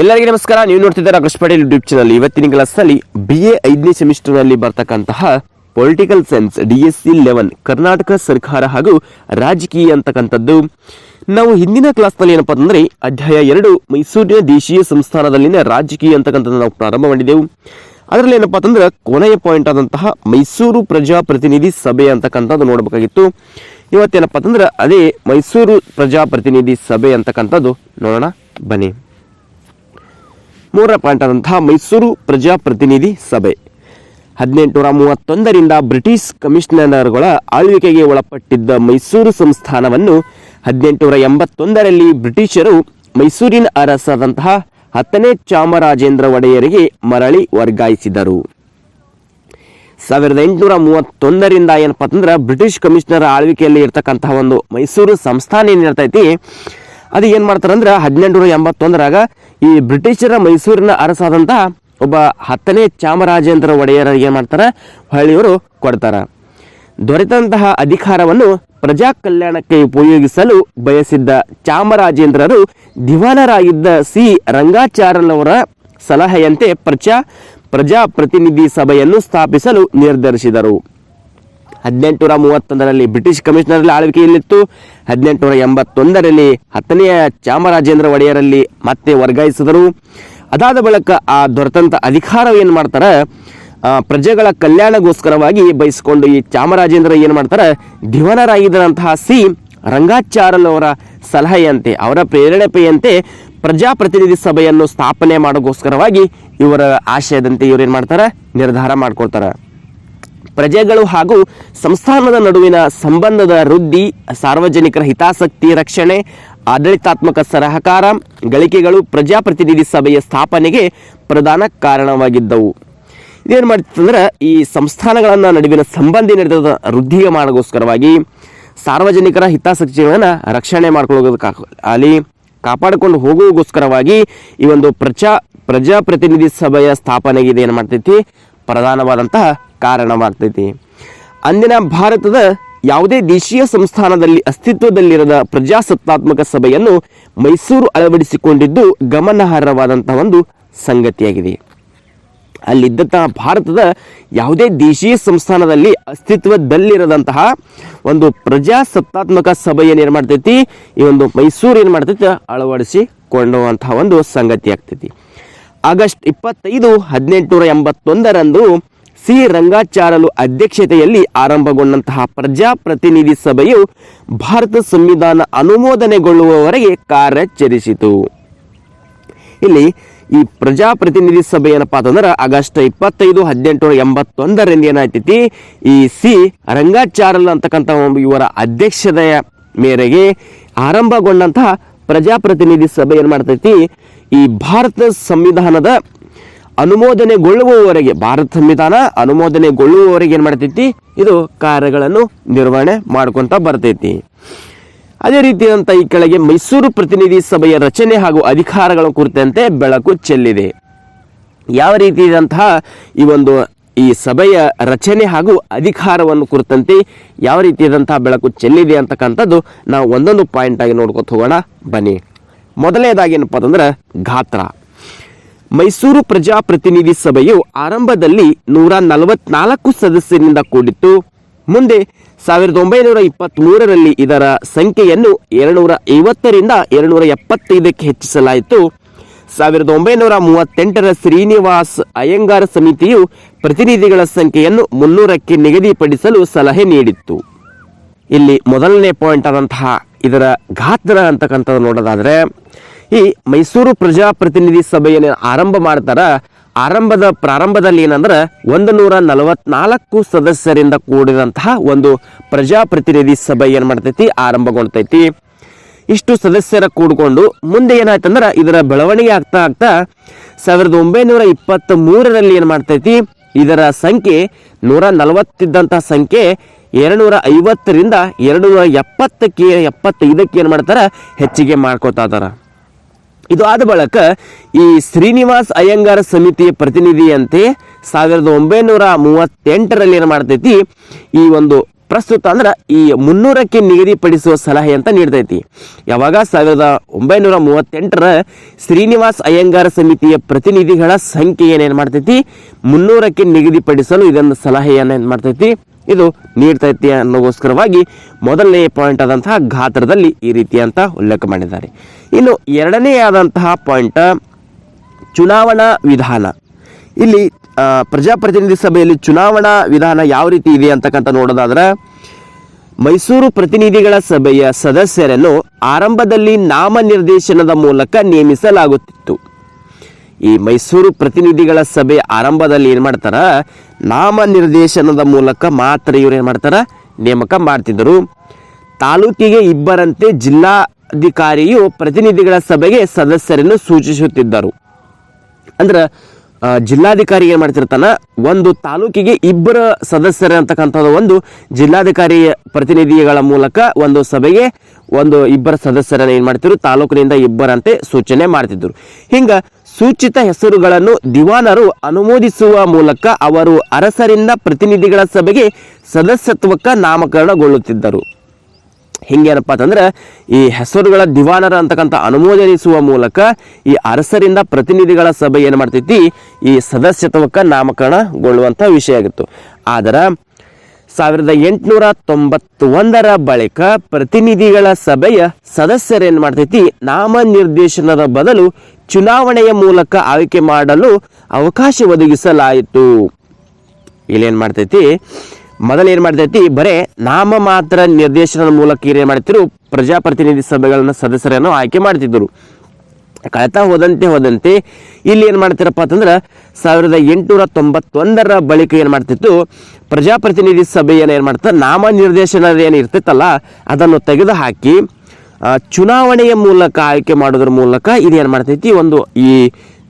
ಎಲ್ಲರಿಗೂ ನಮಸ್ಕಾರ. ನೀವು ನೋಡ್ತಿದ್ದಾರೆ ಕೃಷಿ ಪಟೇಲ್ ಯೂಟ್ಯೂಬ್ ಚಾನಲ್ ಇವತ್ತಿನ ಕ್ಲಾಸ್ನಲ್ಲಿ ಬಿ ಎ ಐದನೇ ಸೆಮಿಸ್ಟರ್ನಲ್ಲಿ ಬರ್ತಕ್ಕಂತಹ political science D S C eleven Karnataka ಸರ್ಕಾರ ಹಾಗೂ ರಾಜಕೀಯ ಅಂತಕ್ಕಂಥದ್ದು. ನಾವು ಹಿಂದಿನ ಕ್ಲಾಸ್ನಲ್ಲಿ ಏನಪ್ಪಾ ಅಂದ್ರೆ ಅಧ್ಯಾಯ ಎರಡು, ಮೈಸೂರಿನ ದೇಶೀಯ ಸಂಸ್ಥಾನದಲ್ಲಿನ ರಾಜಕೀಯ ಅಂತಕ್ಕಂಥದ್ದು ನಾವು ಪ್ರಾರಂಭ ಮಾಡಿದೆವು. ಅದರಲ್ಲಿ ಏನಪ್ಪಾ ಅಂತಂದ್ರೆ ಕೊನೆಯ ಪಾಯಿಂಟ್ ಆದಂತಹ ಮೈಸೂರು ಪ್ರಜಾಪ್ರತಿನಿಧಿ ಸಭೆ ಅಂತಕ್ಕಂಥದ್ದು ನೋಡಬೇಕಾಗಿತ್ತು. ಇವತ್ತೇನಪ್ಪ ಅಂತಂದ್ರೆ ಅದೇ ಮೈಸೂರು ಪ್ರಜಾಪ್ರತಿನಿಧಿ ಸಭೆ ಅಂತಕ್ಕಂಥದ್ದು ನೋಡೋಣ. ಬನ್ನಿ. ಮೂರರ ಪಾಯಿಂಟ್ ಆದಂತಹ ಮೈಸೂರು ಪ್ರಜಾಪ್ರತಿನಿಧಿ ಸಭೆ. ಹದಿನೆಂಟುನೂರ ಮೂವತ್ತೊಂದರಿಂದ ಬ್ರಿಟಿಷ್ ಕಮಿಷನರ್ಗಳ ಆಳ್ವಿಕೆಗೆ ಒಳಪಟ್ಟಿದ್ದ ಮೈಸೂರು ಸಂಸ್ಥಾನವನ್ನು ಹದಿನೆಂಟುನೂರ ಎಂಬತ್ತೊಂದರಲ್ಲಿ ಬ್ರಿಟಿಷರು ಮೈಸೂರಿನ ಅರಸಾದಂತಹ ಹತ್ತನೇ ಚಾಮರಾಜೇಂದ್ರ ಒಡೆಯರಿಗೆ ಮರಳಿ ವರ್ಗಾಯಿಸಿದರು. ಸಾವಿರದ ಎಂಟುನೂರ ಮೂವತ್ತೊಂದರಿಂದ ಏನಪ್ಪಾ ಅಂದ್ರೆ ಬ್ರಿಟಿಷ್ ಕಮಿಷನರ್ ಆಳ್ವಿಕೆಯಲ್ಲಿ ಇರ್ತಕ್ಕಂತಹ ಒಂದು ಮೈಸೂರು ಸಂಸ್ಥಾನ ಏನಿರ್ತೈತಿ ಅದು ಏನು ಮಾಡ್ತಾರಂದ್ರೆ ಹದಿನೆಂಟುನೂರ ಎಂಬತ್ತೊಂದರಾಗ ಈ ಬ್ರಿಟಿಷರ ಮೈಸೂರಿನ ಅರಸಾದಂತಹ ಒಬ್ಬ ಹತ್ತನೇ ಚಾಮರಾಜೇಂದ್ರ ಒಡೆಯರಿಗೆ ಏನು ಮಾಡ್ತಾರೆ? ಹಳ್ಳಿಯವರು ಕೊಡ್ತಾರೆ. ದೊರೆತಂತಹ ಅಧಿಕಾರವನ್ನು ಪ್ರಜಾ ಕಲ್ಯಾಣಕ್ಕೆ ಉಪಯೋಗಿಸಲು ಬಯಸಿದ್ದ ಚಾಮರಾಜೇಂದ್ರರು ದಿವಾನರಾಗಿದ್ದ ಸಿ. ರಂಗಾಚಾರ್ಯನವರ ಸಲಹೆಯಂತೆ ಪ್ರಜಾ ಪ್ರಜಾಪ್ರತಿನಿಧಿ ಸಭೆಯನ್ನು ಸ್ಥಾಪಿಸಲು ನಿರ್ಧರಿಸಿದರು. ಹದಿನೆಂಟುನೂರ ಮೂವತ್ತೊಂದರಲ್ಲಿ ಬ್ರಿಟಿಷ್ ಕಮಿಷನರ್ ಆಳ್ವಿಕೆಯಲ್ಲಿತ್ತು ಹದಿನೆಂಟುನೂರ ಎಂಬತ್ತೊಂದರಲ್ಲಿ ಹತ್ತನೆಯ ಚಾಮರಾಜೇಂದ್ರ ಒಡೆಯರಲ್ಲಿ ಮತ್ತೆ ವರ್ಗಾಯಿಸಿದರು. ಅದಾದ ಬಳಿಕ ಆ ದೊರೆತಂಥ ಅಧಿಕಾರ ಏನು ಮಾಡ್ತಾರೆ? ಪ್ರಜೆಗಳ ಕಲ್ಯಾಣಗೋಸ್ಕರವಾಗಿ ಬಯಸಿಕೊಂಡು ಈ ಚಾಮರಾಜೇಂದ್ರ ಏನು ಮಾಡ್ತಾರೆ? ದಿವನರಾಗಿದ್ದರಂತಹ ಸಿ. ರಂಗಾಚಾರ್ಯನವರ ಸಲಹೆಯಂತೆ, ಅವರ ಪ್ರೇರಣೆಪೆಯಂತೆ ಪ್ರಜಾಪ್ರತಿನಿಧಿ ಸಭೆಯನ್ನು ಸ್ಥಾಪನೆ ಮಾಡೋಗೋಸ್ಕರವಾಗಿ ಇವರ ಆಶಯದಂತೆ ಇವ್ರು ಏನು ಮಾಡ್ತಾರೆ? ನಿರ್ಧಾರ ಮಾಡ್ಕೊಳ್ತಾರೆ. ಪ್ರಜೆಗಳು ಹಾಗೂ ಸಂಸ್ಥಾನದ ನಡುವಿನ ಸಂಬಂಧದ ವೃದ್ಧಿ, ಸಾರ್ವಜನಿಕರ ಹಿತಾಸಕ್ತಿ ರಕ್ಷಣೆ, ಆಡಳಿತಾತ್ಮಕ ಸಹಕಾರ ಗಳಿಕೆಗಳು ಪ್ರಜಾಪ್ರತಿನಿಧಿ ಸಭೆಯ ಸ್ಥಾಪನೆಗೆ ಪ್ರಧಾನ ಕಾರಣವಾಗಿದ್ದವು. ಇದೇನು ಮಾಡ್ತಂದ್ರೆ ಈ ಸಂಸ್ಥಾನಗಳನ್ನು ನಡುವಿನ ಸಂಬಂಧಿ ನಡೆದ ವೃದ್ಧಿಗೆ ಮಾಡೋಗೋಸ್ಕರವಾಗಿ ಸಾರ್ವಜನಿಕರ ಹಿತಾಸಕ್ತಿಗಳನ್ನು ರಕ್ಷಣೆ ಮಾಡ್ಕೊಳ್ಳೋದಕ್ಕೆ ಅಲ್ಲಿ ಕಾಪಾಡಿಕೊಂಡು ಹೋಗುವಗೋಸ್ಕರವಾಗಿ ಈ ಒಂದು ಪ್ರಜಾ ಪ್ರಜಾಪ್ರತಿನಿಧಿ ಸಭೆಯ ಸ್ಥಾಪನೆಗೆ ಇದೇನು ಮಾಡ್ತೈತಿ? ಪ್ರಧಾನವಾದಂತಹ ಕಾರಣವಾಗ್ತೈತಿ. ಅಂದಿನ ಭಾರತದ ಯಾವುದೇ ದೇಶೀಯ ಸಂಸ್ಥಾನದಲ್ಲಿ ಅಸ್ತಿತ್ವದಲ್ಲಿರದ ಪ್ರಜಾಸತ್ತಾತ್ಮಕ ಸಭೆಯನ್ನು ಮೈಸೂರು ಅಳವಡಿಸಿಕೊಂಡಿದ್ದು ಗಮನಾರ್ಹವಾದಂತಹ ಒಂದು ಸಂಗತಿಯಾಗಿದೆ. ಅಲ್ಲಿದ್ದಂತಹ ಭಾರತದ ಯಾವುದೇ ದೇಶೀಯ ಸಂಸ್ಥಾನದಲ್ಲಿ ಅಸ್ತಿತ್ವದಲ್ಲಿರದಂತಹ ಒಂದು ಪ್ರಜಾಸತ್ತಾತ್ಮಕ ಸಭೆಯನ್ನು ಏನು ಮಾಡ್ತೈತಿ? ಈ ಒಂದು ಮೈಸೂರು ಏನು ಮಾಡ್ತೈತಿ? ಅಳವಡಿಸಿಕೊಳ್ಳುವಂತಹ ಒಂದು ಸಂಗತಿ ಆಗ್ತೈತಿ ಆಗಸ್ಟ್ ಇಪ್ಪತ್ತೈದು ಹದಿನೆಂಟುನೂರ ಎಂಬತ್ತೊಂದರಂದು ಸಿ. ರಂಗಾಚಾರಲು ಅಧ್ಯಕ್ಷತೆಯಲ್ಲಿ ಆರಂಭಗೊಂಡಂತಹ ಪ್ರಜಾಪ್ರತಿನಿಧಿ ಸಭೆಯು ಭಾರತ ಸಂವಿಧಾನ ಅನುಮೋದನೆಗೊಳ್ಳುವವರೆಗೆ ಕಾರ್ಯಾಚರಿಸಿತು. ಇಲ್ಲಿ ಈ ಪ್ರಜಾಪ್ರತಿನಿಧಿ ಸಭೆ ಏನಪ್ಪ ಅಂತಂದ್ರೆ ಆಗಸ್ಟ್ ಇಪ್ಪತ್ತೈದು ಹದಿನೆಂಟುನೂರ ಎಂಬತ್ತೊಂದರಿಂದ ಏನಾಯ್ತೈತಿ? ಈ ಸಿ. ರಂಗಾಚಾರಲ್ ಅಂತಕ್ಕಂಥ ಇವರ ಅಧ್ಯಕ್ಷತೆಯ ಮೇರೆಗೆ ಆರಂಭಗೊಂಡಂತಹ ಪ್ರಜಾಪ್ರತಿನಿಧಿ ಸಭೆ ಏನು ಮಾಡ್ತೈತಿ? ಈ ಭಾರತ ಸಂವಿಧಾನದ ಅನುಮೋದನೆಗೊಳ್ಳುವವರೆಗೆ, ಭಾರತ ಸಂವಿಧಾನ ಅನುಮೋದನೆಗೊಳ್ಳುವವರೆಗೆ ಏನು ಮಾಡ್ತೈತಿ? ಇದು ಕಾರ್ಯಗಳನ್ನು ನಿರ್ವಹಣೆ ಮಾಡ್ಕೊಂತ ಬರ್ತೈತಿ. ಅದೇ ರೀತಿಯಾದಂಥ ಈ ಕೆಳಗೆ ಮೈಸೂರು ಪ್ರತಿನಿಧಿ ಸಭೆಯ ರಚನೆ ಹಾಗೂ ಅಧಿಕಾರಗಳ ಕುರಿತಂತೆ ಬೆಳಕು ಚೆಲ್ಲಿದೆ. ಯಾವ ರೀತಿಯಾದಂತಹ ಈ ಒಂದು ಈ ಸಭೆಯ ರಚನೆ ಹಾಗೂ ಅಧಿಕಾರವನ್ನು ಕುರಿತಂತೆ ಯಾವ ರೀತಿಯಾದಂತಹ ಬೆಳಕು ಚೆಲ್ಲಿದೆ ಅಂತಕ್ಕಂಥದ್ದು ನಾವು ಒಂದೊಂದು ಪಾಯಿಂಟ್ ಆಗಿ ನೋಡ್ಕೊತ ಹೋಗೋಣ. ಬನ್ನಿ. ಮೊದಲನೇದಾಗಿ ಏನಪ್ಪ ಅಂತಂದ್ರೆ ಗಾತ್ರ. ಮೈಸೂರು ಪ್ರಜಾಪ್ರತಿನಿಧಿ ಸಭೆಯು ಆರಂಭದಲ್ಲಿ ನೂರ ನಲವತ್ನಾಲ್ಕು ಸದಸ್ಯರಿಂದ ಕೂಡಿತ್ತು. ಮುಂದೆ ಸಾವಿರದ ಒಂಬೈನೂರ ಇಪ್ಪತ್ತ್ಮೂರರಲ್ಲಿ ಇದರ ಸಂಖ್ಯೆಯನ್ನು ಎರಡುನೂರ ಐವತ್ತರಿಂದ ಎರಡುನೂರ ಎಪ್ಪತ್ತೈದಕ್ಕೆ ಹೆಚ್ಚಿಸಲಾಯಿತು. ಸಾವಿರದ ಒಂಬೈನೂರ ಮೂವತ್ತೆಂಟರ ಶ್ರೀನಿವಾಸ್ ಅಯ್ಯಂಗಾರ ಸಮಿತಿಯು ಪ್ರತಿನಿಧಿಗಳ ಸಂಖ್ಯೆಯನ್ನು ಮುನ್ನೂರಕ್ಕೆ ನಿಗದಿಪಡಿಸಲು ಸಲಹೆ ನೀಡಿತ್ತು. ಇಲ್ಲಿ ಮೊದಲನೇ ಪಾಯಿಂಟ್ ಆದಂತಹ ಇದರ ಗಾತ್ರ ಅಂತಕ್ಕಂಥದ್ದು ನೋಡೋದಾದ್ರೆ, ಈ ಮೈಸೂರು ಪ್ರಜಾಪ್ರತಿನಿಧಿ ಸಭೆಯನ್ನು ಆರಂಭ ಮಾಡ್ತಾರ. ಆರಂಭದ ಪ್ರಾರಂಭದಲ್ಲಿ ಏನಂದ್ರೆ ಒಂದು ನೂರ ನಲವತ್ನಾಲ್ಕು ಸದಸ್ಯರಿಂದ ಕೂಡಿದಂತಹ ಒಂದು ಪ್ರಜಾಪ್ರತಿನಿಧಿ ಸಭೆ ಏನು ಮಾಡ್ತೈತಿ, ಆರಂಭಗೊಳ್ತೈತಿ. ಇಷ್ಟು ಸದಸ್ಯರ ಕೂಡಿಕೊಂಡು ಮುಂದೆ ಏನಾಯ್ತಂದ್ರೆ, ಇದರ ಬೆಳವಣಿಗೆ ಆಗ್ತಾ ಆಗ್ತಾ ಸಾವಿರದ ಒಂಬೈನೂರ ಇಪ್ಪತ್ತ್ ಮೂರರಲ್ಲಿ ಏನು ಮಾಡ್ತೈತಿ, ಇದರ ಸಂಖ್ಯೆ ನೂರ ನಲವತ್ತಿದ್ದಂತಹ ಸಂಖ್ಯೆ ಎರಡುನೂರ ಐವತ್ತರಿಂದ ಎರಡುನೂರ ಎಪ್ಪತ್ತಕ್ಕೆ ಎಪ್ಪತ್ತೈದಕ್ಕೆ ಏನು ಮಾಡ್ತಾರೆ? ಹೆಚ್ಚಿಗೆ ಮಾಡ್ಕೋತಾ ಇದ್ದಾರೆ ಇದು ಆದ ಬಳಿಕ ಈ ಶ್ರೀನಿವಾಸ್ ಅಯ್ಯಂಗಾರ ಸಮಿತಿಯ ಪ್ರತಿನಿಧಿಯಂತೆ ಸಾವಿರದ ಒಂಬೈನೂರ ಮೂವತ್ತೆಂಟರಲ್ಲಿ ಏನು ಮಾಡ್ತೈತಿ? ಈ ಒಂದು ಪ್ರಸ್ತುತ ಅಂದ್ರೆ ಈ ಮುನ್ನೂರಕ್ಕೆ ನಿಗದಿಪಡಿಸುವ ಸಲಹೆ ಅಂತ ನೀಡ್ತೈತಿ. ಯಾವಾಗ? ಸಾವಿರದ ಒಂಬೈನೂರ ಮೂವತ್ತೆಂಟರ ಶ್ರೀನಿವಾಸ್ ಅಯ್ಯಂಗಾರ ಸಮಿತಿಯ ಪ್ರತಿನಿಧಿಗಳ ಸಂಖ್ಯೆ ಏನೇನು ಮಾಡ್ತೈತಿ? ಮುನ್ನೂರಕ್ಕೆ ನಿಗದಿಪಡಿಸಲು ಇದೊಂದು ಸಲಹೆಯನ್ನು ಏನು ಮಾಡ್ತೈತಿ? ಇದು ನೀಡ್ತೈತಿ ಅನ್ನೋಗೋಸ್ಕರವಾಗಿ ಮೊದಲನೇ ಪಾಯಿಂಟ್ ಆದಂತಹ ಗಾತ್ರದಲ್ಲಿ ಈ ರೀತಿ ಅಂತ ಉಲ್ಲೇಖ ಮಾಡಿದ್ದಾರೆ. ಇನ್ನು ಎರಡನೇ ಆದಂತಹ ಪಾಯಿಂಟ್ ಚುನಾವಣಾ ವಿಧಾನ. ಇಲ್ಲಿ ಪ್ರಜಾಪ್ರತಿನಿಧಿ ಸಭೆಯಲ್ಲಿ ಚುನಾವಣಾ ವಿಧಾನ ಯಾವ ರೀತಿ ಇದೆ ಅಂತಕ್ಕಂಥ ನೋಡೋದಾದ್ರೆ, ಮೈಸೂರು ಪ್ರತಿನಿಧಿಗಳ ಸಭೆಯ ಸದಸ್ಯರನ್ನು ಆರಂಭದಲ್ಲಿ ನಾಮನಿರ್ದೇಶನದ ಮೂಲಕ ನೇಮಿಸಲಾಗುತ್ತಿತ್ತು. ಈ ಮೈಸೂರು ಪ್ರತಿನಿಧಿಗಳ ಸಭೆ ಆರಂಭದಲ್ಲಿ ಏನು ಮಾಡ್ತಾರ? ನಾಮನಿರ್ದೇಶನದ ಮೂಲಕ ಮಾತ್ರ ಇವ್ರು ಏನು ಮಾಡ್ತಾರ? ನೇಮಕ ಮಾಡ್ತಿದ್ದರು. ತಾಲೂಕಿಗೆ ಇಬ್ಬರಂತೆ ಜಿಲ್ಲಾಧಿಕಾರಿಯು ಪ್ರತಿನಿಧಿಗಳ ಸಭೆಗೆ ಸದಸ್ಯರನ್ನು ಸೂಚಿಸುತ್ತಿದ್ದರು. ಅಂದ್ರೆ ಜಿಲ್ಲಾಧಿಕಾರಿ ಏನು ಮಾಡ್ತಿರ್ತಾನ? ಒಂದು ತಾಲೂಕಿಗೆ ಇಬ್ಬರ ಸದಸ್ಯರ ಅಂತಕ್ಕಂಥದ್ದು ಒಂದು ಜಿಲ್ಲಾಧಿಕಾರಿ ಪ್ರತಿನಿಧಿಗಳ ಮೂಲಕ ಒಂದು ಸಭೆಗೆ ಒಂದು ಇಬ್ಬರ ಸದಸ್ಯರನ್ನು ಏನು ಮಾಡ್ತಿದ್ರು? ತಾಲೂಕಿನಿಂದ ಇಬ್ಬರಂತೆ ಸೂಚನೆ ಮಾಡ್ತಿದ್ರು. ಹಿಂಗ ಸೂಚಿತ ಹೆಸರುಗಳನ್ನು ದಿವಾನರು ಅನುಮೋದಿಸುವ ಮೂಲಕ ಅವರು ಅರಸರಿಂದ ಪ್ರತಿನಿಧಿಗಳ ಸಭೆಗೆ ಸದಸ್ಯತ್ವಕ್ಕೆ ನಾಮಕರಣಗೊಳ್ಳುತ್ತಿದ್ದರು. ಹಿಂಗೇನಪ್ಪ ಅಂತಂದ್ರೆ, ಈ ಹೆಸರುಗಳ ದಿವಾನರ ಅಂತಕ್ಕಂಥ ಅನುಮೋದನಿಸುವ ಮೂಲಕ ಈ ಅರಸರಿಂದ ಪ್ರತಿನಿಧಿಗಳ ಸಭೆ ಏನು ಮಾಡ್ತೈತಿ, ಈ ಸದಸ್ಯತ್ವಕ್ಕೆ ನಾಮಕರಣಗೊಳ್ಳುವಂಥ ವಿಷಯ ಆಗಿತ್ತು. ಆದ್ರೆ ಸಾವಿರದ ಎಂಟುನೂರ ತೊಂಬತ್ತೊಂದರ ಬಳಿಕ ಪ್ರತಿನಿಧಿಗಳ ಸಭೆಯ ಸದಸ್ಯರೇನ್ ಮಾಡ್ತೈತಿ, ನಾಮನಿರ್ದೇಶನದ ಬದಲು ಚುನಾವಣೆಯ ಮೂಲಕ ಆಯ್ಕೆ ಮಾಡಲು ಅವಕಾಶ ಒದಗಿಸಲಾಯಿತು. ಇಲ್ಲೇನು ಮಾಡ್ತೈತಿ? ಮೊದಲು ಏನು ಮಾಡ್ತೈತಿ, ಬರೇ ನಾಮ ಮಾತ್ರ ನಿರ್ದೇಶನದ ಮೂಲಕ ಏನು ಮಾಡ್ತಿದ್ರು ಪ್ರಜಾಪ್ರತಿನಿಧಿ ಸಭೆಗಳನ್ನ ಸದಸ್ಯರನ್ನು ಆಯ್ಕೆ ಮಾಡ್ತಿದ್ದರು ಕಳತಾ ಹೋದಂತೆ ಹೋದಂತೆ ಇಲ್ಲಿ ಏನು ಮಾಡ್ತಾರಪ್ಪ ಅಂತಂದ್ರೆ ಸಾವಿರದ ಎಂಟುನೂರ ತೊಂಬತ್ತೊಂದರ ಬಳಿಕ ಏನು ಮಾಡ್ತಿತ್ತು? ಪ್ರಜಾಪ್ರತಿನಿಧಿ ಸಭೆಯನ್ನು ಏನು ಮಾಡ್ತಾರೆ ನಾಮ ನಿರ್ದೇಶನದ ಏನು ಇರ್ತಿತ್ತಲ್ಲ, ಅದನ್ನು ತೆಗೆದುಹಾಕಿ ಚುನಾವಣೆಯ ಮೂಲಕ ಆಯ್ಕೆ ಮಾಡೋದ್ರ ಮೂಲಕ ಇದು ಏನು ಮಾಡ್ತೈತಿ? ಒಂದು ಈ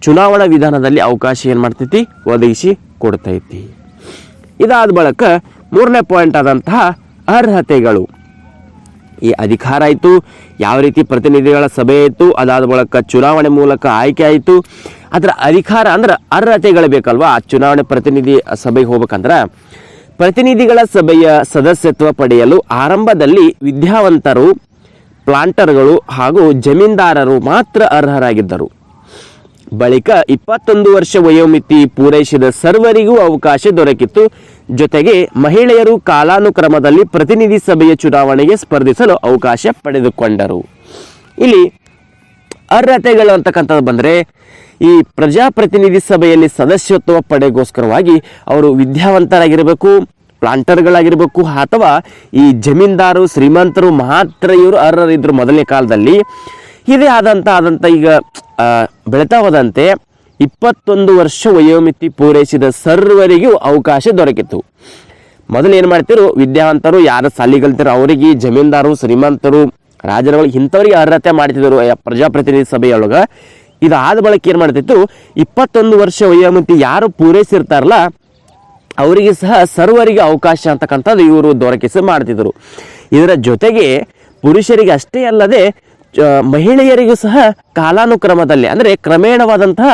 ಚುನಾವಣಾ ವಿಧಾನದಲ್ಲಿ ಅವಕಾಶ ಏನು ಮಾಡ್ತೈತಿ? ಒದಗಿಸಿ ಕೊಡ್ತೈತಿ. ಇದಾದ ಬಳಿಕ ಮೂರನೇ ಪಾಯಿಂಟ್ ಆದಂತಹ ಅರ್ಹತೆಗಳು. ಈ ಅಧಿಕಾರ ಆಯಿತು ಯಾವ ರೀತಿ ಪ್ರತಿನಿಧಿಗಳ ಸಭೆ ಆಯಿತು ಅದಾದ ಬಳಿಕ ಚುನಾವಣೆ ಮೂಲಕ ಆಯ್ಕೆ ಆಯಿತು. ಅದರ ಅಧಿಕಾರ ಅಂದ್ರೆ ಅರ್ಹತೆಗಳು ಬೇಕಲ್ವಾ? ಆ ಚುನಾವಣೆ ಪ್ರತಿನಿಧಿ ಸಭೆಗೆ ಹೋಗ್ಬೇಕಂದ್ರೆ ಪ್ರತಿನಿಧಿಗಳ ಸಭೆಯ ಸದಸ್ಯತ್ವ ಪಡೆಯಲು ಆರಂಭದಲ್ಲಿ ವಿದ್ಯಾವಂತರು, ಪ್ಲಾಂಟರ್ಗಳು ಹಾಗೂ ಜಮೀನ್ದಾರರು ಮಾತ್ರ ಅರ್ಹರಾಗಿದ್ದರು. ಬಳಿಕ ಇಪ್ಪತ್ತೊಂದು ವರ್ಷ ವಯೋಮಿತಿ ಪೂರೈಸಿದ ಸರ್ವರಿಗೂ ಅವಕಾಶ ದೊರಕಿತ್ತು. ಜೊತೆಗೆ ಮಹಿಳೆಯರು ಕಾಲಾನುಕ್ರಮದಲ್ಲಿ ಪ್ರತಿನಿಧಿ ಸಭೆಯ ಚುನಾವಣೆಗೆ ಸ್ಪರ್ಧಿಸಲು ಅವಕಾಶ ಪಡೆದುಕೊಂಡರು. ಇಲ್ಲಿ ಅರ್ಹತೆಗಳು ಅಂತಕ್ಕಂಥದ್ದು ಬಂದರೆ, ಈ ಪ್ರಜಾಪ್ರತಿನಿಧಿ ಸಭೆಯಲ್ಲಿ ಸದಸ್ಯತ್ವ ಪಡೆಗೋಸ್ಕರವಾಗಿ ಅವರು ವಿದ್ಯಾವಂತರಾಗಿರಬೇಕು, ಪ್ಲಾಂಟರ್ಗಳಾಗಿರಬೇಕು ಅಥವಾ ಈ ಜಮೀನ್ದಾರು, ಶ್ರೀಮಂತರು ಮಾತ್ರ ಇವರು ಅರ್ಹರಿದ್ದರು ಮೊದಲನೇ ಕಾಲದಲ್ಲಿ ಇದೇ ಆದಂಥ ಆದಂಥ ಈಗ ಬೆಳೀತಾ ಹೋದಂತೆ ಇಪ್ಪತ್ತೊಂದು ವರ್ಷ ವಯೋಮಿತಿ ಪೂರೈಸಿದ ಸರ್ವರಿಗೂ ಅವಕಾಶ ದೊರಕಿತು. ಮೊದಲು ಏನು ಮಾಡ್ತಿರು, ವಿದ್ಯಾವಂತರು, ಯಾರು ಸಾಲಿ ಕಲ್ತಿರೋ ಅವರಿಗೆ ಜಮೀನ್ದಾರರು, ಶ್ರೀಮಂತರು, ರಾಜರುಗಳು, ಇಂಥವ್ರಿಗೆ ಅರ್ಹತೆ ಮಾಡ್ತಿದ್ರು ಪ್ರಜಾಪ್ರತಿನಿಧಿ ಸಭೆಯೊಳಗೆ. ಇದಾದ ಬಳಿಕ ಏನು ಮಾಡ್ತಿತ್ತು, ಇಪ್ಪತ್ತೊಂದು ವರ್ಷ ವಯೋಮಿತಿ ಯಾರು ಪೂರೈಸಿರ್ತಾರಲ್ಲ, ಅವರಿಗೆ ಸಹ ಸರ್ವರಿಗೆ ಅವಕಾಶ ಅಂತಕ್ಕಂಥದ್ದು ಇವರು ದೊರಕಿಸಿ ಮಾಡ್ತಿದ್ರು. ಇದರ ಜೊತೆಗೆ ಪುರುಷರಿಗೆ ಅಷ್ಟೇ ಅಲ್ಲದೆ ಮಹಿಳೆಯರಿಗೂ ಸಹ ಕಾಲಾನುಕ್ರಮದಲ್ಲಿ, ಅಂದರೆ ಕ್ರಮೇಣವಾದಂತಹ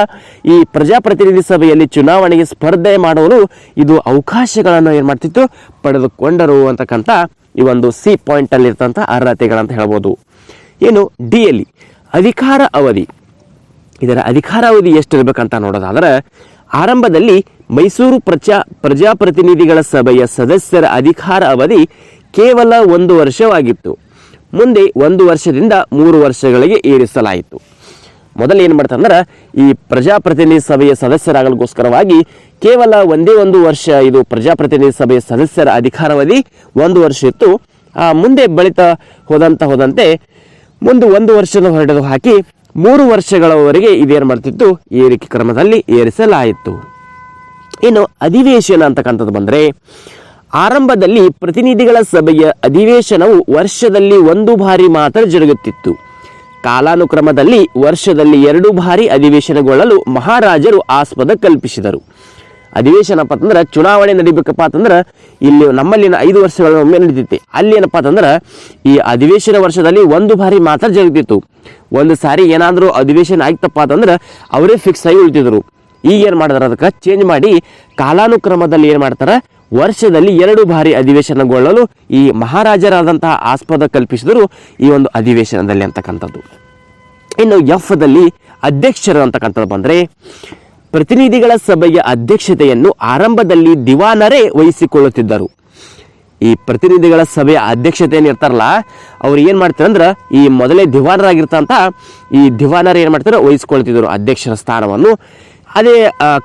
ಈ ಪ್ರಜಾಪ್ರತಿನಿಧಿ ಸಭೆಯಲ್ಲಿ ಚುನಾವಣೆಗೆ ಸ್ಪರ್ಧೆ ಮಾಡಲು ಇದು ಅವಕಾಶಗಳನ್ನು ಏನು ಮಾಡ್ತಿತ್ತು? ಪಡೆದುಕೊಂಡರು ಅಂತಕ್ಕಂಥ ಈ ಒಂದು ಸಿ ಪಾಯಿಂಟಲ್ಲಿರ್ತಂಥ ಅರ್ಹತೆಗಳಂತ ಹೇಳ್ಬೋದು. ಏನು ಡಿ ಎಲ್ಲಿ ಅಧಿಕಾರ ಅವಧಿ. ಇದರ ಅಧಿಕಾರ ಅವಧಿ ಎಷ್ಟಿರಬೇಕಂತ ನೋಡೋದಾದ್ರೆ, ಆರಂಭದಲ್ಲಿ ಮೈಸೂರು ಪ್ರಜಾ ಪ್ರಜಾಪ್ರತಿನಿಧಿಗಳ ಸಭೆಯ ಸದಸ್ಯರ ಅಧಿಕಾರ ಅವಧಿ ಕೇವಲ ಒಂದು ವರ್ಷವಾಗಿತ್ತು. ಮುಂದೆ ಒಂದು ವರ್ಷದಿಂದ ಮೂರು ವರ್ಷಗಳಿಗೆ ಏರಿಸಲಾಯಿತು. ಮೊದಲು ಏನು ಮಾಡ್ತಂದ್ರೆ ಈ ಪ್ರಜಾಪ್ರತಿನಿಧಿ ಸಭೆಯ ಸದಸ್ಯರಾಗಲಿಗೋಸ್ಕರವಾಗಿ ಕೇವಲ ಒಂದೇ ಒಂದು ವರ್ಷ ಇದು ಪ್ರಜಾಪ್ರತಿನಿಧಿ ಸಭೆಯ ಸದಸ್ಯರ ಅಧಿಕಾರಾವಧಿ ಒಂದು ವರ್ಷ ಇತ್ತು. ಆ ಮುಂದೆ ಬಳಿತ ಹೋದಂತ ಹೋದಂತೆ ಮುಂದೆ ಒಂದು ವರ್ಷದ ಹೊರಡೆದು ಹಾಕಿ ಮೂರು ವರ್ಷಗಳವರೆಗೆ ಇದೇನು ಮಾಡ್ತಿತ್ತು, ಏರಿಕೆ ಕ್ರಮದಲ್ಲಿ ಏರಿಸಲಾಯಿತು. ಇನ್ನು ಅಧಿವೇಶನ ಅಂತಕ್ಕಂಥದ್ದು ಬಂದರೆ ಆರಂಭದಲ್ಲಿ ಪ್ರತಿನಿಧಿಗಳ ಸಭೆಯ ಅಧಿವೇಶನವು ವರ್ಷದಲ್ಲಿ ಒಂದು ಬಾರಿ ಮಾತ್ರ ಜರುಗುತ್ತಿತ್ತು. ಕಾಲಾನುಕ್ರಮದಲ್ಲಿ ವರ್ಷದಲ್ಲಿ ಎರಡು ಬಾರಿ ಅಧಿವೇಶನಗೊಳ್ಳಲು ಮಹಾರಾಜರು ಆಸ್ಪದ ಕಲ್ಪಿಸಿದರು. ಅಧಿವೇಶನಪ್ಪ ಅಂತಂದ್ರೆ ಚುನಾವಣೆ ನಡಿಬೇಕಪ್ಪ ಅಂತಂದ್ರೆ ಇಲ್ಲಿ ನಮ್ಮಲ್ಲಿನ ಐದು ವರ್ಷಗಳ ಒಮ್ಮೆ ನಡೀತೈತಿ. ಅಲ್ಲಿ ಏನಪ್ಪ ಅಂತಂದ್ರೆ ಈ ಅಧಿವೇಶನ ವರ್ಷದಲ್ಲಿ ಒಂದು ಬಾರಿ ಮಾತ್ರ ಜರುಗುತ್ತಿತ್ತು. ಒಂದು ಸಾರಿ ಏನಾದರೂ ಅಧಿವೇಶನ ಆಯ್ತಪ್ಪ ಅಂತಂದ್ರೆ ಅವರೇ ಫಿಕ್ಸ್ ಆಗಿ ಉಳಿತಿದ್ರು. ಈಗ ಏನು ಮಾಡಿದ್ರೆ ಅದಕ್ಕೆ ಚೇಂಜ್ ಮಾಡಿ ಕಾಲಾನುಕ್ರಮದಲ್ಲಿ ಏನು ಮಾಡ್ತಾರೆ? ವರ್ಷದಲ್ಲಿ ಎರಡು ಬಾರಿ ಅಧಿವೇಶನಗೊಳ್ಳಲು ಈ ಮಹಾರಾಜರಾದಂತಹ ಆಸ್ಪದ ಕಲ್ಪಿಸಿದರು ಈ ಒಂದು ಅಧಿವೇಶನದಲ್ಲಿ ಅಂತಕ್ಕಂಥದ್ದು. ಇನ್ನು ಎಫ್ ದಲ್ಲಿ ಅಧ್ಯಕ್ಷರು ಅಂತಕ್ಕಂಥದ್ದು ಬಂದರೆ ಪ್ರತಿನಿಧಿಗಳ ಸಭೆಯ ಅಧ್ಯಕ್ಷತೆಯನ್ನು ಆರಂಭದಲ್ಲಿ ದಿವಾನರೇ ವಹಿಸಿಕೊಳ್ಳುತ್ತಿದ್ದರು. ಈ ಪ್ರತಿನಿಧಿಗಳ ಸಭೆಯ ಅಧ್ಯಕ್ಷತೆಯನ್ನು ಇರ್ತಾರಲ್ಲ, ಅವ್ರು ಏನು ಮಾಡ್ತಾರೆ ಅಂದ್ರೆ ಈ ಮೊದಲೇ ದಿವಾನರಾಗಿರ್ತಂತ ಈ ದಿವಾನರು ಏನು ಮಾಡ್ತಾರೆ ವಹಿಸಿಕೊಳ್ಳುತ್ತಿದ್ದರು ಅಧ್ಯಕ್ಷರ ಸ್ಥಾನವನ್ನು. ಅದೇ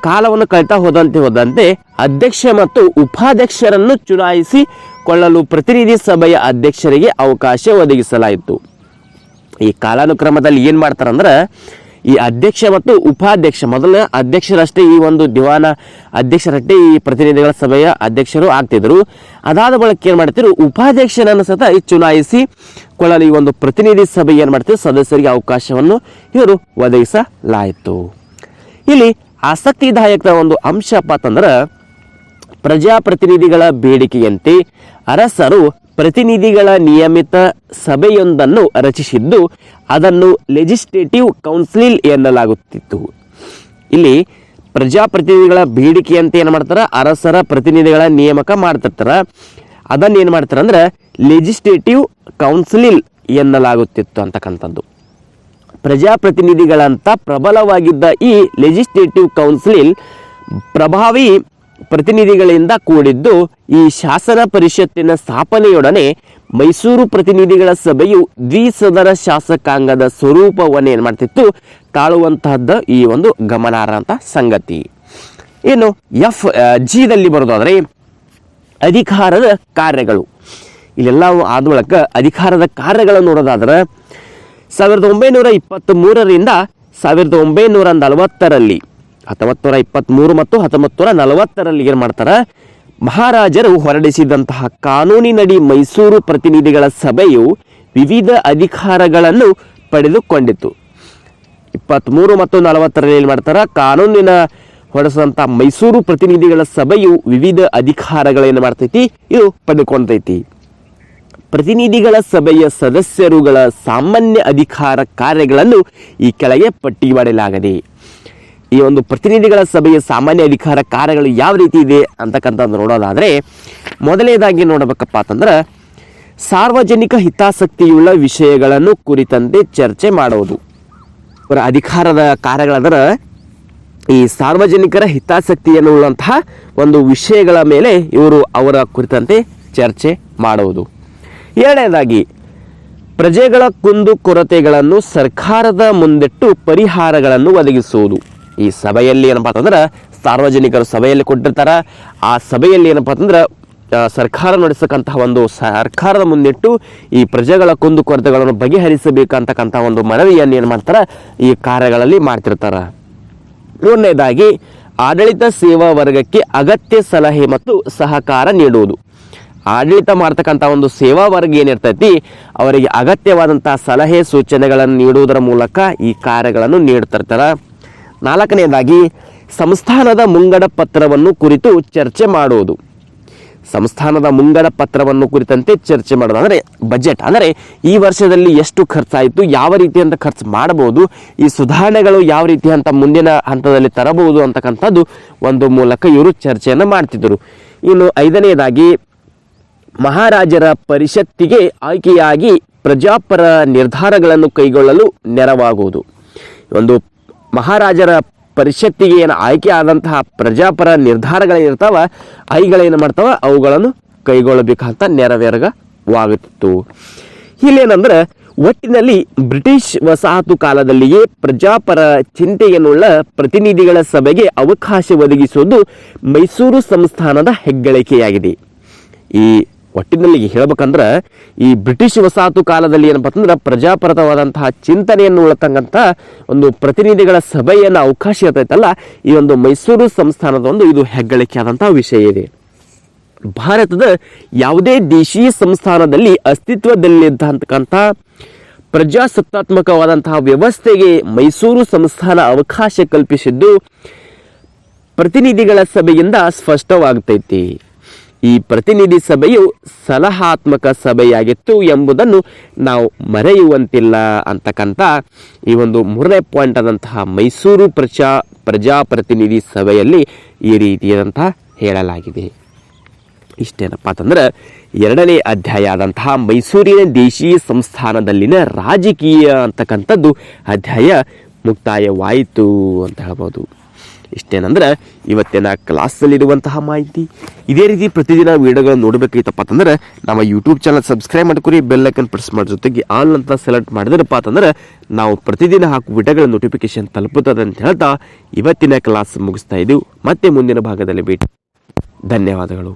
ಕಾಲವನ್ನು ಕಳೀತಾ ಹೋದಂತೆ ಹೋದಂತೆ ಅಧ್ಯಕ್ಷ ಮತ್ತು ಉಪಾಧ್ಯಕ್ಷರನ್ನು ಚುನಾಯಿಸಿ ಕೊಳ್ಳಲು ಪ್ರತಿನಿಧಿ ಸಭೆಯ ಅಧ್ಯಕ್ಷರಿಗೆ ಅವಕಾಶ ಒದಗಿಸಲಾಯಿತು. ಈ ಕಾಲಾನುಕ್ರಮದಲ್ಲಿ ಏನು ಮಾಡ್ತಾರಂದ್ರೆ, ಈ ಅಧ್ಯಕ್ಷ ಮತ್ತು ಉಪಾಧ್ಯಕ್ಷ, ಮೊದಲ ಅಧ್ಯಕ್ಷರಷ್ಟೇ ಈ ಒಂದು ದಿವಾನ, ಅಧ್ಯಕ್ಷರಷ್ಟೇ ಈ ಪ್ರತಿನಿಧಿಗಳ ಸಭೆಯ ಅಧ್ಯಕ್ಷರು ಆಗ್ತಿದ್ರು. ಅದಾದ ಬಳಿಕ ಏನು ಮಾಡ್ತಿದ್ರು, ಉಪಾಧ್ಯಕ್ಷರನ್ನು ಸತ ಚುನಾಯಿಸಿ ಕೊಳ್ಳಲು ಈ ಒಂದು ಪ್ರತಿನಿಧಿ ಸಭೆ ಏನು ಮಾಡ್ತಿದ್ರು, ಸದಸ್ಯರಿಗೆ ಅವಕಾಶವನ್ನು ಇವರು ಒದಗಿಸಲಾಯಿತು. ಇಲ್ಲಿ ಆಸಕ್ತಿದಾಯಕ ಒಂದು ಅಂಶಪ್ಪ ಅಂತಂದ್ರೆ ಪ್ರಜಾಪ್ರತಿನಿಧಿಗಳ ಬೇಡಿಕೆಯಂತೆ ಅರಸರು ಪ್ರತಿನಿಧಿಗಳ ನಿಯಮಿತ ಸಭೆಯೊಂದನ್ನು ರಚಿಸಿದ್ದು, ಅದನ್ನು ಲೆಜಿಸ್ಲೇಟಿವ್ ಕೌನ್ಸಿಲ್ ಎನ್ನಲಾಗುತ್ತಿತ್ತು. ಇಲ್ಲಿ ಪ್ರಜಾಪ್ರತಿನಿಧಿಗಳ ಬೇಡಿಕೆಯಂತೆ ಏನು ಮಾಡ್ತಾರೆ? ಅರಸರ ಪ್ರತಿನಿಧಿಗಳ ನೇಮಕ ಮಾಡ್ತಿರ್ತಾರ. ಅದನ್ನು ಏನು ಮಾಡ್ತಾರೆ ಅಂದ್ರೆ ಲೆಜಿಸ್ಲೇಟಿವ್ ಕೌನ್ಸಿಲ್ ಎನ್ನಲಾಗುತ್ತಿತ್ತು ಅಂತಕ್ಕಂಥದ್ದು. ಪ್ರಜಾಪ್ರತಿನಿಧಿಗಳಂತ ಪ್ರಬಲವಾಗಿದ್ದ ಈ ಲೆಜಿಸ್ಲೇಟಿವ್ ಕೌನ್ಸಿಲ್ ಪ್ರಭಾವಿ ಪ್ರತಿನಿಧಿಗಳಿಂದ ಕೂಡಿದ್ದು ಈ ಶಾಸನ ಪರಿಷತ್ತಿನ ಸ್ಥಾಪನೆಯೊಡನೆ ಮೈಸೂರು ಪ್ರತಿನಿಧಿಗಳ ಸಭೆಯು ದ್ವಿಸದರ ಶಾಸಕಾಂಗದ ಸ್ವರೂಪವನ್ನು ಏನು ಮಾಡ್ತಿತ್ತು. ತಾಳುವಂತಹದ್ದು ಈ ಒಂದು ಗಮನಾರ್ಹ ಸಂಗತಿ. ಏನು ಎಫ್ ಜಿದಲ್ಲಿ ಬರೋದಾದ್ರೆ ಅಧಿಕಾರದ ಕಾರ್ಯಗಳು. ಇಲ್ಲೆಲ್ಲ ಆದ ಅಧಿಕಾರದ ಕಾರ್ಯಗಳನ್ನು ನೋಡೋದಾದ್ರೆ ಸಾವಿರದ ಒಂಬೈನೂರ ಇಪ್ಪತ್ತ್ ಮೂರರಿಂದ ಸಾವಿರದ ಒಂಬೈನೂರ ನಲವತ್ತರಲ್ಲಿ ಹತ್ತೊಂಬತ್ತು ನೂರ ಇಪ್ಪತ್ತ್ಮೂರು ಮತ್ತು ಹತ್ತೊಂಬತ್ತು ನೂರ ನಲವತ್ತರಲ್ಲಿ ಏನು ಮಾಡ್ತಾರೆ? ಮಹಾರಾಜರು ಹೊರಡಿಸಿದಂತಹ ಕಾನೂನಿನಡಿ ಮೈಸೂರು ಪ್ರತಿನಿಧಿಗಳ ಸಭೆಯು ವಿವಿಧ ಅಧಿಕಾರಗಳನ್ನು ಪಡೆದುಕೊಂಡಿತು ಇಪ್ಪತ್ತ್ಮೂರು ಮತ್ತು ನಲವತ್ತರಲ್ಲಿ ಏನು ಮಾಡ್ತಾರೆ? ಕಾನೂನಿನ ಹೊರಡಿಸಿದಂಥ ಮೈಸೂರು ಪ್ರತಿನಿಧಿಗಳ ಸಭೆಯು ವಿವಿಧ ಅಧಿಕಾರಗಳೇನು ಮಾಡ್ತೈತಿ? ಇದು ಪಡೆದುಕೊಂಡೈತಿ. ಪ್ರತಿನಿಧಿಗಳ ಸಭೆಯ ಸದಸ್ಯರುಗಳ ಸಾಮಾನ್ಯ ಅಧಿಕಾರ ಕಾರ್ಯಗಳನ್ನು ಈ ಕೆಳಗೆ ಪಟ್ಟಿ ಮಾಡಲಾಗಿದೆ. ಈ ಒಂದು ಪ್ರತಿನಿಧಿಗಳ ಸಭೆಯ ಸಾಮಾನ್ಯ ಅಧಿಕಾರ ಕಾರ್ಯಗಳು ಯಾವ ರೀತಿ ಇದೆ ಅಂತಕ್ಕಂಥದ್ದು ನೋಡೋದಾದರೆ, ಮೊದಲನೇದಾಗಿ ನೋಡಬೇಕಪ್ಪ ಅಂತಂದ್ರೆ, ಸಾರ್ವಜನಿಕ ಹಿತಾಸಕ್ತಿಯುಳ್ಳ ವಿಷಯಗಳನ್ನು ಕುರಿತಂತೆ ಚರ್ಚೆ ಮಾಡುವುದು ಅವರ ಅಧಿಕಾರದ ಕಾರ್ಯಗಳಂದ್ರೆ, ಈ ಸಾರ್ವಜನಿಕರ ಹಿತಾಸಕ್ತಿಯನ್ನು ಉಳ್ಳಂತಹ ಒಂದು ವಿಷಯಗಳ ಮೇಲೆ ಇವರು ಅವರ ಕುರಿತಂತೆ ಚರ್ಚೆ ಮಾಡುವುದು ಎರಡನೇದಾಗಿ, ಪ್ರಜೆಗಳ ಕುಂದು ಕೊರತೆಗಳನ್ನು ಸರ್ಕಾರದ ಮುಂದಿಟ್ಟು ಪರಿಹಾರಗಳನ್ನು ಒದಗಿಸುವುದು. ಈ ಸಭೆಯಲ್ಲಿ ಏನಪ್ಪ ಅಂತಂದ್ರೆ, ಸಾರ್ವಜನಿಕರು ಸಭೆಯಲ್ಲಿ ಕೊಟ್ಟಿರ್ತಾರೆ. ಆ ಸಭೆಯಲ್ಲಿ ಏನಪ್ಪ ಅಂತಂದ್ರೆ ಸರ್ಕಾರ ನಡೆಸಕ್ಕಂತಹ ಒಂದು ಸರ್ಕಾರದ ಮುಂದಿಟ್ಟು ಈ ಪ್ರಜೆಗಳ ಕುಂದು ಕೊರತೆಗಳನ್ನು ಬಗೆಹರಿಸಬೇಕಂತಕ್ಕಂಥ ಒಂದು ಮನವಿಯನ್ನು ಏನು ಮಾಡ್ತಾರೆ, ಈ ಕಾರ್ಯಗಳಲ್ಲಿ ಮಾಡ್ತಿರ್ತಾರೆ. ಮೂರನೇದಾಗಿ, ಆಡಳಿತ ಸೇವಾ ವರ್ಗಕ್ಕೆ ಅಗತ್ಯ ಸಲಹೆ ಮತ್ತು ಸಹಕಾರ ನೀಡುವುದು. ಆಡಳಿತ ಮಾಡ್ತಕ್ಕಂಥ ಒಂದು ಸೇವಾ ವರ್ಗ ಏನಿರ್ತೈತಿ, ಅವರಿಗೆ ಅಗತ್ಯವಾದಂತಹ ಸಲಹೆ ಸೂಚನೆಗಳನ್ನು ನೀಡುವುದರ ಮೂಲಕ ಈ ಕಾರ್ಯಗಳನ್ನು ನೀಡ್ತಿರ್ತಾರೆ. ನಾಲ್ಕನೇದಾಗಿ, ಸಂಸ್ಥಾನದ ಮುಂಗಡ ಪತ್ರವನ್ನು ಕುರಿತು ಚರ್ಚೆ ಮಾಡುವುದು. ಸಂಸ್ಥಾನದ ಮುಂಗಡ ಪತ್ರವನ್ನು ಕುರಿತಂತೆ ಚರ್ಚೆ ಮಾಡೋದು ಅಂದರೆ ಬಜೆಟ್ ಅಂದರೆ ಈ ವರ್ಷದಲ್ಲಿ ಎಷ್ಟು ಖರ್ಚಾಯಿತು, ಯಾವ ರೀತಿ ಅಂತ ಖರ್ಚು ಮಾಡಬಹುದು, ಈ ಸುಧಾರಣೆಗಳು ಯಾವ ರೀತಿ ಅಂತ ಮುಂದಿನ ಹಂತದಲ್ಲಿ ತರಬಹುದು ಅಂತಕ್ಕಂಥದ್ದು ಒಂದು ಮೂಲಕ ಇವರು ಚರ್ಚೆಯನ್ನು ಮಾಡ್ತಿದ್ದರು. ಇನ್ನು ಐದನೇದಾಗಿ ಮಹಾರಾಜರ ಪರಿಷತ್ತಿಗೆ ಆಯ್ಕೆಯಾಗಿ ಪ್ರಜಾಪರ ನಿರ್ಧಾರಗಳನ್ನು ಕೈಗೊಳ್ಳಲು ನೆರವಾಗುವುದು. ಒಂದು ಮಹಾರಾಜರ ಪರಿಷತ್ತಿಗೆ ಏನು ಆಯ್ಕೆ ಆದಂತಹ ಪ್ರಜಾಪರ ನಿರ್ಧಾರಗಳೇನಿರ್ತಾವ ಐಗಳೇನು ಮಾಡ್ತಾವ, ಅವುಗಳನ್ನು ಕೈಗೊಳ್ಳಬೇಕಂತ ನೆರವೇರಗವಾಗುತ್ತಿತ್ತು. ಇಲ್ಲೇನಂದ್ರೆ ಒಟ್ಟಿನಲ್ಲಿ ಬ್ರಿಟಿಷ್ ವಸಾಹತು ಕಾಲದಲ್ಲಿಯೇ ಪ್ರಜಾಪರ ಚಿಂತೆಯನ್ನುಳ್ಳ ಪ್ರತಿನಿಧಿಗಳ ಸಭೆಗೆ ಅವಕಾಶ ಒದಗಿಸುವುದು ಮೈಸೂರು ಸಂಸ್ಥಾನದ ಹೆಗ್ಗಳಿಕೆಯಾಗಿದೆ. ಈ ಒಟ್ಟಿನಲ್ಲಿ ಹೇಳ್ಬೇಕಂದ್ರೆ, ಈ ಬ್ರಿಟಿಷ್ ವಸಾಹತು ಕಾಲದಲ್ಲಿ ಏನಪ್ಪ ಅಂತಂದ್ರೆ ಪ್ರಜಾಪರತವಾದಂತಹ ಚಿಂತನೆಯನ್ನು ಉಳತಕ್ಕಂಥ ಒಂದು ಪ್ರತಿನಿಧಿಗಳ ಸಭೆಯನ್ನು ಅವಕಾಶ ಇರ್ತೈತಲ್ಲ, ಈ ಒಂದು ಮೈಸೂರು ಸಂಸ್ಥಾನದ ಒಂದು ಇದು ಹೆಗ್ಗಳಿಕೆ ಆದಂತಹ ವಿಷಯ ಇದೆ. ಭಾರತದ ಯಾವುದೇ ದೇಶೀಯ ಸಂಸ್ಥಾನದಲ್ಲಿ ಅಸ್ತಿತ್ವದಲ್ಲಿದ್ದಂತಕ್ಕಂಥ ಪ್ರಜಾಸತ್ತಾತ್ಮಕವಾದಂತಹ ವ್ಯವಸ್ಥೆಗೆ ಮೈಸೂರು ಸಂಸ್ಥಾನ ಅವಕಾಶ ಕಲ್ಪಿಸಿದ್ದು ಪ್ರತಿನಿಧಿಗಳ ಸಭೆಯಿಂದ ಸ್ಪಷ್ಟವಾಗ್ತೈತಿ. ಈ ಪ್ರತಿನಿಧಿ ಸಭೆಯು ಸಲಹಾತ್ಮಕ ಸಭೆಯಾಗಿತ್ತು ಎಂಬುದನ್ನು ನಾವು ಮರೆಯುವಂತಿಲ್ಲ ಅಂತಕ್ಕಂಥ ಈ ಒಂದು ಮೂರನೇ ಪಾಯಿಂಟ್ ಆದಂತಹ ಮೈಸೂರು ಪ್ರಜಾ ಪ್ರಜಾಪ್ರತಿನಿಧಿ ಸಭೆಯಲ್ಲಿ ಈ ರೀತಿಯಾದಂತಹ ಹೇಳಲಾಗಿದೆ. ಇಷ್ಟೇನಪ್ಪ ಅಂತಂದ್ರೆ ಎರಡನೇ ಅಧ್ಯಾಯ ಆದಂತಹ ಮೈಸೂರಿನ ದೇಶೀಯ ಸಂಸ್ಥಾನದಲ್ಲಿನ ರಾಜಕೀಯ ಅಂತಕ್ಕಂಥದ್ದು ಅಧ್ಯಾಯ ಮುಕ್ತಾಯವಾಯಿತು ಅಂತ ಹೇಳ್ಬೋದು. ಇಷ್ಟೇನಂದ್ರೆ ಇವತ್ತಿನ ಕ್ಲಾಸಲ್ಲಿರುವಂತಹ ಮಾಹಿತಿ. ಇದೇ ರೀತಿ ಪ್ರತಿದಿನ ವಿಡಿಯೋಗಳನ್ನು ನೋಡಬೇಕಾಗಿತ್ತಪ್ಪ ಅಂತಂದ್ರೆ, ನಮ್ಮ ಯೂಟ್ಯೂಬ್ ಚಾನಲ್ ಸಬ್ಸ್ಕ್ರೈಬ್ ಮಾಡ್ಕೊರಿ ಬೆಲ್ಲೈಕನ್ ಪ್ರೆಸ್ ಮಾಡೋ ಜೊತೆಗೆ ಆಲ್ ಅಂತ ಸೆಲೆಕ್ಟ್ ಮಾಡಿದ್ರಪ್ಪ ಅಂತಂದ್ರೆ, ನಾವು ಪ್ರತಿದಿನ ಹಾಕುವ ವಿಡಿಯೋಗಳ ನೋಟಿಫಿಕೇಶನ್ ತಲುಪುತ್ತದೆ ಅಂತ ಹೇಳ್ತಾ ಇವತ್ತಿನ ಕ್ಲಾಸ್ ಮುಗಿಸ್ತಾ ಇದ್ದೀವಿ ಮತ್ತೆ ಮುಂದಿನ ಭಾಗದಲ್ಲಿ ಭೇಟಿ ಧನ್ಯವಾದಗಳು.